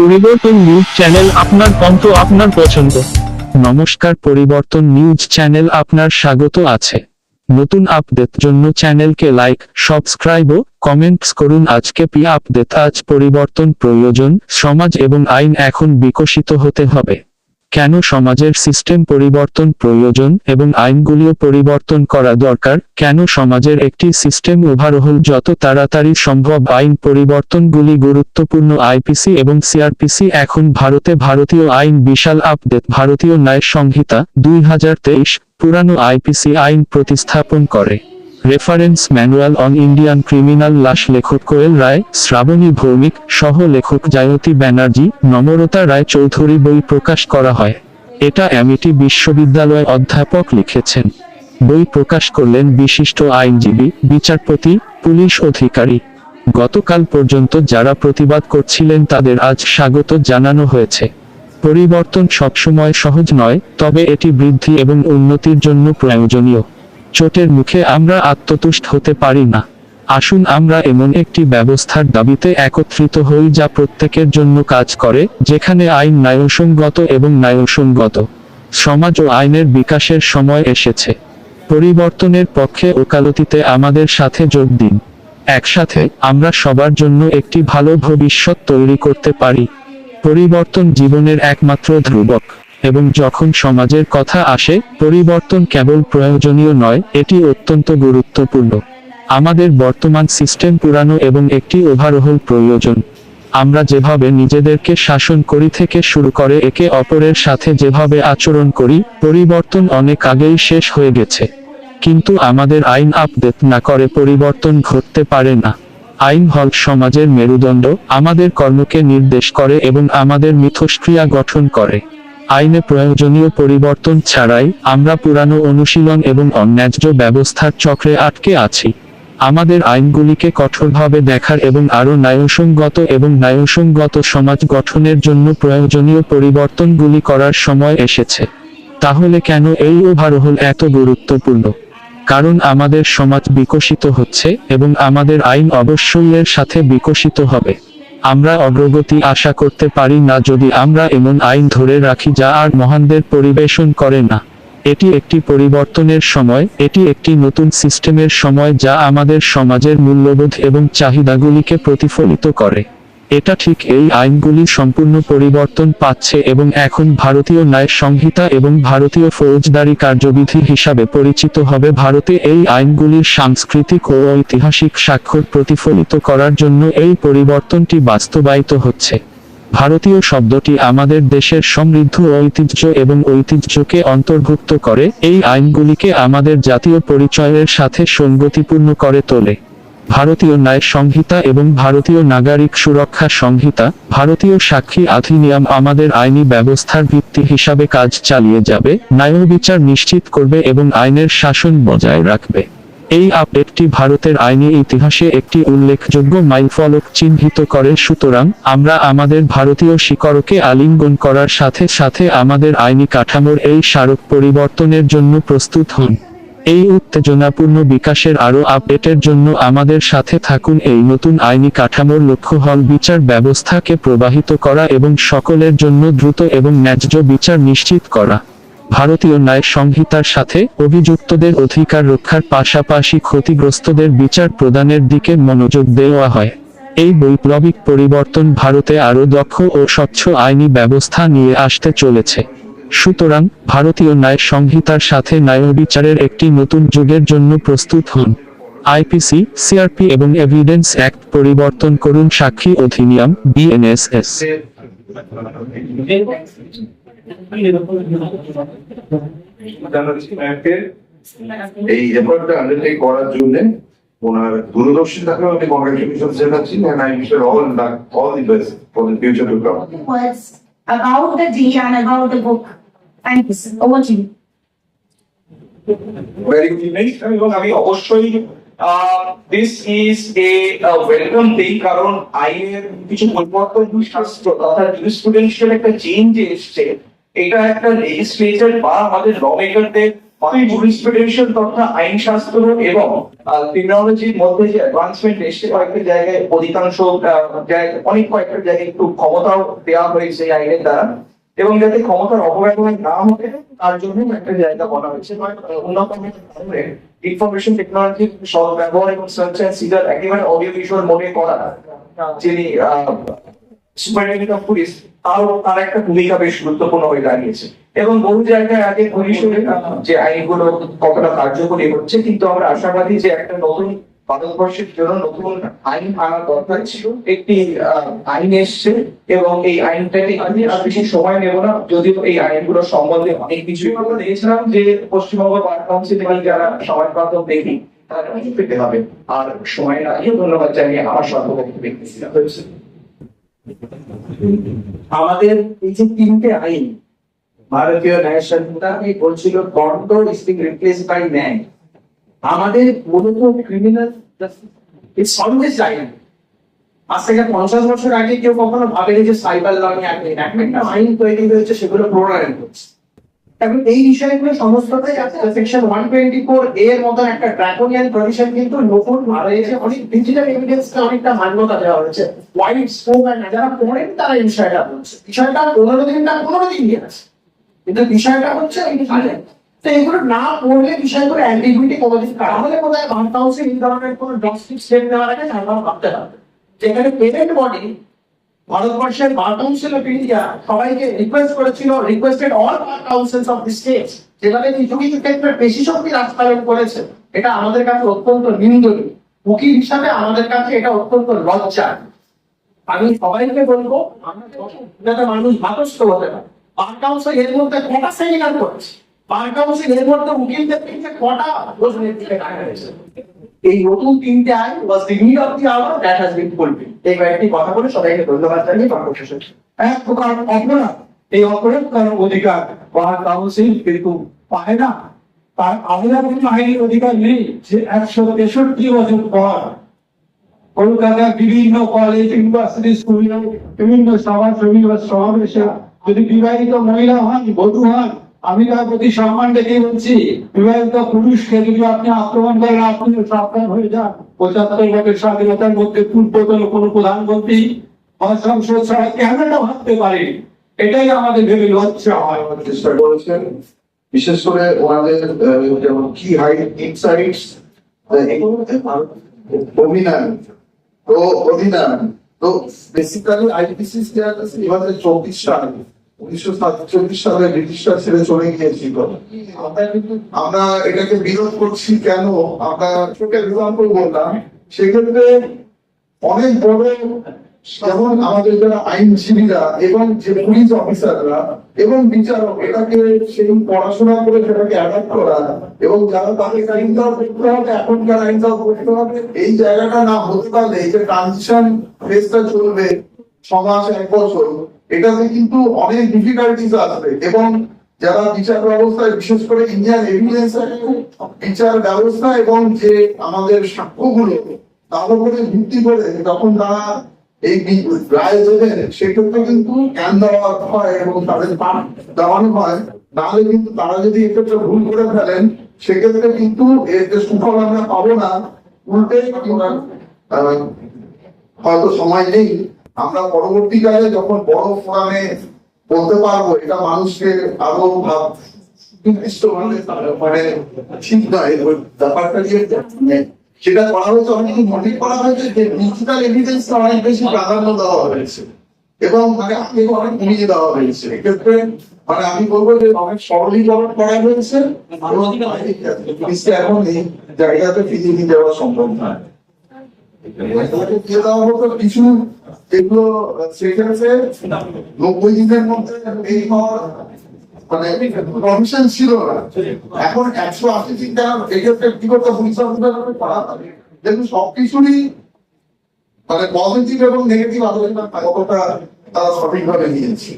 পরিবর্তন news channel আপনার কণ্ঠ আপনার পছন্দ। নমস্কার, পরিবর্তন নিউজ চ্যানেল আপনার স্বাগত আছে। নতুন আপডেট জন্য চ্যানেলকে লাইক, সাবস্ক্রাইব ও কমেন্টস করুন। আজকে পি আপডেট, আজ পরিবর্তন প্রয়োজন, সমাজ এবং আইন এখন বিকশিত হতে হবে। কেন সমাজের সিস্টেম পরিবর্তন প্রয়োজন এবং আইনগুলিও পরিবর্তন করা দরকার? কেন সমাজের একটি সিস্টেম ওভারহোল যত তাড়াতাড়ি সম্ভব আইন পরিবর্তনগুলি গুরুত্বপূর্ণ? আইপিসি এবং সিআরপিসি এখন ভারতে ভারতীয় আইন বিশাল আপডেট। ভারতীয় ন্যায় সংহিতা দুই হাজার তেইশ, পুরানো আইপিসি আইন প্রতিস্থাপন করে। Reference manual on Indian criminal laws লেখক কোয়েল রায়, শ্রাবণী ভৌমিক, সহ লেখক জায়তী ব্যানার্জি, নমরতা রায় চৌধুরী বই প্রকাশ করা হয়। এটা অ্যামিটি বিশ্ববিদ্যালয় অধ্যাপক লিখেছেন। বই প্রকাশ করলেন বিশিষ্ট আইনজীবী, বিচারপতি, পুলিশ অধিকারী। গতকাল পর্যন্ত যারা প্রতিবাদ করছিলেন তাদের আজ স্বাগত জানানো হয়েছে। পরিবর্তন সবসময় সহজ নয়, তবে এটি বৃদ্ধি এবং উন্নতির জন্য প্রয়োজনীয়। চোটের মুখে আমরা আত্মতুষ্ট হতে পারি না। আসুন আমরা এমন একটি ব্যবস্থার দাবিতে একত্রিত হই যা প্রত্যেকের জন্য কাজ করে, যেখানে আইন ন্যায়সঙ্গত এবং ন্যায়সঙ্গত। সমাজ ও আইনের বিকাশের সময় এসেছে। পরিবর্তনের পক্ষে ওকালতিতে আমাদের সাথে যোগ দিন। একসাথে আমরা সবার জন্য একটি ভালো ভবিষ্যৎ তৈরি করতে পারি। পরিবর্তন জীবনের একমাত্র ধ্রুবক। এবং যখন সমাজের কথা আসে, পরিবর্তন কেবল প্রয়োজনীয় নয়, এটি অত্যন্ত গুরুত্বপূর্ণ। আমাদের বর্তমান সিস্টেম পুরানো এবং একটি ওভারহোল প্রয়োজন। আমরা যেভাবে নিজেদেরকে শাসন করি থেকে শুরু করে একে অপরের সাথে যেভাবে আচরণ করি, পরিবর্তন অনেক আগেই শেষ হয়ে গেছে। কিন্তু আমাদের আইন আপডেট না করে পরিবর্তন ঘটতে পারে না। আইন হল সমাজের মেরুদণ্ড, আমাদের কর্মকে নির্দেশ করে এবং আমাদের মিথস্ক্রিয়া গঠন করে। আইনে প্রয়োজনীয় পরিবর্তন ছাড়াই আমরা পুরানো অনুশীলন এবং অন্যায্য ব্যবস্থার চক্রে আটকে আছি। আমাদের আইনগুলিকে কঠোরভাবে দেখার এবং আরও ন্যায়সঙ্গত এবং ন্যায়সঙ্গত সমাজ গঠনের জন্য প্রয়োজনীয় পরিবর্তনগুলি করার সময় এসেছে। তাহলে কেন এই ওভারহোল এত গুরুত্বপূর্ণ? কারণ আমাদের সমাজ বিকশিত হচ্ছে এবং আমাদের আইন অবশ্যই এর সাথে বিকশিত হবে। আমরা অগ্রগতি আশা করতে পারি না যদি আমরা এমন আইন ধরে রাখি যা আর মহানদের পরিবেশন করে না। এটি একটি পরিবর্তনের সময়, এটি একটি নতুন সিস্টেমের সময় যা আমাদের সমাজের মূল্যবোধ এবং চাহিদাগুলিকে প্রতিফলিত করে। এটা ঠিক এই আইনগুলি সম্পূর্ণ পরিবর্তন পাচ্ছে এবং এখন ভারতীয় ন্যায় সংহিতা এবং ভারতীয় ফৌজদারি কার্যবিধি হিসাবে পরিচিত হবে ভারতে এই আইনগুলির সাংস্কৃতিক ও ঐতিহাসিক স্বাক্ষর প্রতিফলিত করার জন্য এই পরিবর্তনটি বাস্তবায়িত হচ্ছে। ভারতীয় শব্দটি আমাদের দেশের সমৃদ্ধ ঐতিহ্য এবং ঐতিহ্যকে অন্তর্ভুক্ত করে, এই আইনগুলিকে আমাদের জাতীয় পরিচয়ের সাথে সঙ্গতিপূর্ণ করে তোলে। ভারতীয় ন্যায় সংহিতা এবং ভারতীয় নাগরিক সুরক্ষা সংহিতা, ভারতীয় সাক্ষী অধিনিয়ম আমাদের আইনি ব্যবস্থার ভিত্তি হিসাবে কাজ চালিয়ে যাবে, ন্যায় বিচার নিশ্চিত করবে এবং আইনের শাসন বজায় রাখবে। এই আপডেটটি ভারতের আইনি ইতিহাসে একটি উল্লেখযোগ্য মাইলফলক চিহ্নিত করে, সুতরাং আমরা আমাদের ভারতীয় শিকড়কে আলিঙ্গন করার সাথে সাথে আমাদের আইনি কাঠামোর এই স্মারক পরিবর্তনের জন্য প্রস্তুত হন এই উত্তেজনাপূর্ণ বিকাশের আরও আপডেটের জন্য আমাদের সাথে থাকুন এই নতুন আইনি কাঠামোর লক্ষ্য হল বিচার ব্যবস্থাকে প্রবাহিত করা এবং সকলের জন্য দ্রুত এবং ন্যায্য বিচার নিশ্চিত করা। ভারতীয় ন্যায় সংহিতার সাথে অভিযুক্তদের অধিকার রক্ষার পাশাপাশি ক্ষতিগ্রস্তদের বিচার প্রদানের দিকে মনোযোগ দেওয়া হয়। এই বৈপ্লবিক পরিবর্তন ভারতে আরও দক্ষ ও স্বচ্ছ আইনি ব্যবস্থা নিয়ে আসতে চলেছে। সুতরাং ভারতীয় ন্যায় সংহিতার সাথে ন্যায় বিচারের একটি নতুন যুগের জন্য প্রস্তুত হন আইপিসি সিআরপি এবং এভিডেন্স অ্যাক্ট পরিবর্তন করুন সাক্ষী অধিনিয়ম বিএনএসএস এই এফার্টটা আন্ডারটেক করার জন্য ওনার দূরদর্শী থাকলে আমি কংগ্রেচুলেশন জানাচ্ছি and I wish her all luck, all the best for the future to come. words about the day and about the book. Good evening. এবং আমি অবশ্যই this is a welcome thing কারণ আইনের কিছু পরিবর্তন শাস্ত্র একটা চেঞ্জ এসছে। এটা একটা বা আমাদের ল মেকারদের জুরিসপ্রুডেন্সিয়াল তথা আইনশাস্ত্র এবং টেকনোলজির মধ্যে যে অ্যাডভান্সমেন্ট এসছে কয়েকটা জায়গায়, অধিকাংশ অনেক কয়েকটা জায়গায় একটু ক্ষমতাও দেওয়া হয়েছে আইনের দ্বারা। এবং যাতে ক্ষমতার অপব্যবহার না হয় তার জন্য একটা জায়গা বলা হয়েছে। উন্নত ইনফরমেশন টেকনোলজির সব ব্যবহার এবং সার্চ অ্যান্ড সিজার একেবারে অডিও ভিজুয়াল মনে করা। যিনি সুপারিনটেন্ডেন্ট অফ পুলিশ তারও তার একটা ভূমিকা বেশ গুরুত্বপূর্ণ হয়ে দাঁড়িয়েছে। এবং বহু জায়গায় আগে আহ, যে আইনগুলো কতটা কার্যকরী হচ্ছে কিন্তু আমরা আশাবাদী যে একটা নতুন ভারতবর্ষের জন্য নতুন আইন আনা দরকার ছিল। একটি আইন এসছে এবং এই আইনটাকে আমি আর বেশি সময় নেব না। যদিও এই আইনগুলো সম্বন্ধে অনেক কিছুই আমরা দেখেছিলাম যে পশ্চিমবঙ্গ বার কাউন্সিল যারা সময় পাত দেখি, তারা পেতে হবে। আর সময় না দিয়ে ধন্যবাদ জানিয়ে আমার সর্বপক্ষে হয়েছে আমাদের এই যে তিনটে আইন, ভারতীয় ন্যায় সংহিতা বলছিল দণ্ড ইজ রিপ্লেস বাই ন্যায়। আমাদের মূলত ক্রিমিনাল অলওয়েজ আইন আজ থেকে পঞ্চাশ বছর আগে কেউ কখনো ভাবেনি যে সাইবার ল নিয়ে একটা একটা আইন তৈরি হয়েছে, সেগুলো প্রণয়ন করছে। এখন এই বিষয়গুলো সমস্তটাই আছে। সেকশন ওয়ান টোয়েন্টি ফোর এর মতন একটা ড্রাকোনিয়ান প্রভিশন কিন্তু নতুন হয়েছে অনেক ডিজিটাল এভিডেন্সকে অনেকটা মান্যতা দেওয়া হয়েছে। ওয়াইড স্কোপ যারা পড়েন তারা এই বিষয়টা বলছে। বিষয়টা পনেরো দিন না পনেরো দিন দিয়ে আছে কিন্তু বিষয়টা হচ্ছে তো এগুলো না পড়লে বিষয়গুলো অ্যান্টিগুইটি কোনোদিন তাহলে হয় বার কাউন্সিল এই ধরনের কোনো ড্রপস্টিক স্টেপ নেওয়ার আগে সাধারণ ভাবতে হবে যেখানে পেমেন্ট বডি ভারতবর্ষের বার কাউন্সিল অফ ইন্ডিয়া সবাইকে রিকোয়েস্ট করেছিল requested all bar councils of the states যেখানে কিছু কিছু ক্ষেত্রে বেশি শক্তি রাস্তায়ন করেছে, এটা আমাদের কাছে অত্যন্ত নিন্দনীয়। উকিল হিসাবে আমাদের কাছে এটা অত্যন্ত লজ্জার। আমি সবাইকে বলব, আমরা মানুষ ভাতস্থ হতে পারে বার কাউন্সিল এর মধ্যে কটা সেমিনার করেছে? অধিকার। কাউন্সিল কিন্তু পায় না। তার আলাদা অধিকার নেই যে একশো তেষট্টি বছর পর কলকাতার বিভিন্ন কলেজ ইউনিভার্সিটি স্কুলে বিভিন্ন সভা সমাবেশে যদি বিবাহিত মহিলা হন, বধূ হন আমি তার প্রতি সম্মান রেখে বলছি, বিবাহিত পুরুষকে যদি আপনি আক্রমণ করেন আপনি সাবধান হয়ে যান। পঁচাত্তর বছর স্বাধীনতার মধ্যে পূর্বতন কোন প্রধানমন্ত্রী সংসদ ছাড়া ভাবতে পারে এটাই আমাদের ভেবে লজ্জা হয়। চেষ্টা করেছেন বিশেষ করে ওনাদের কি হাইট, ইনসাইটস অভিনয় তো অভিনয় তো বেসিক্যালি আইপিসি হাজার চব্বিশ সাল উনিশশো সাতচল্লিশ সালে ব্রিটিশরা ছেড়ে চলে গিয়েছিল। আমরা এটাকে বিরোধ করছি কেন? আমরা ছোট এক্সাম্পল বললাম সেক্ষেত্রে অনেক বড় যেমন আমাদের যারা আইনজীবীরা এবং যে পুলিশ অফিসাররা এবং বিচারক, এটাকে সেই পড়াশোনা করে সেটাকে অ্যাডাপ্ট করা এবং যারা তাকে আইনটাও করতে হবে, এখনকার আইনটাও করতে হবে। এই জায়গাটা না হতে পারলে এই যে ট্রানজিশন ফেজটা চলবে, ছ মাস, এক বছর এটাতে কিন্তু অনেক ডিফিকাল্টিস আসবে। এবং যারা বিচার ব্যবস্থায়, বিশেষ করে ইন্ডিয়ান এভিডেন্স বিচার ব্যবস্থা এবং যে আমাদের সাক্ষ্যগুলো, তার উপরে ভিত্তি করে যখন তারা এই রায় দেবেন, সেক্ষেত্রে কিন্তু জ্ঞান দেওয়া হয় এবং তাদের পাঠ দেওয়ানো হয়। নাহলে কিন্তু তারা যদি এক্ষেত্রে ভুল করে ফেলেন, সেক্ষেত্রে কিন্তু এর যে সুফল আমরা পাবো না। উল্টে হয়তো সময় নেই। আমরা পরবর্তীকালে যখন বড় ফোরামে বলতে পারব, এটা মানুষকে আরও ভাব মানে সেটা করা হয়েছে প্রাধান্য দেওয়া হয়েছে। এবং মানে অনেক দেওয়া হয়েছে। এক্ষেত্রে মানে আমি বলব যে অনেক করা হয়েছে। জায়গাতে ফিরিয়ে নিয়ে যাওয়া সম্ভব নয়। দিয়ে দেওয়া হতো কিছু সেক্ষেত্রে নব্বই দিনের মধ্যে এই হওয়ার মানে কমিশন ছিল না। এখন একশো আশি দিন কেন এক্ষেত্রে কি করতে পুলিশ অফিসার দেখুন সবকিছুরই মানে পজিটিভ এবং নেগেটিভ আলোচনা কতটা তারা সঠিকভাবে নিয়েছে।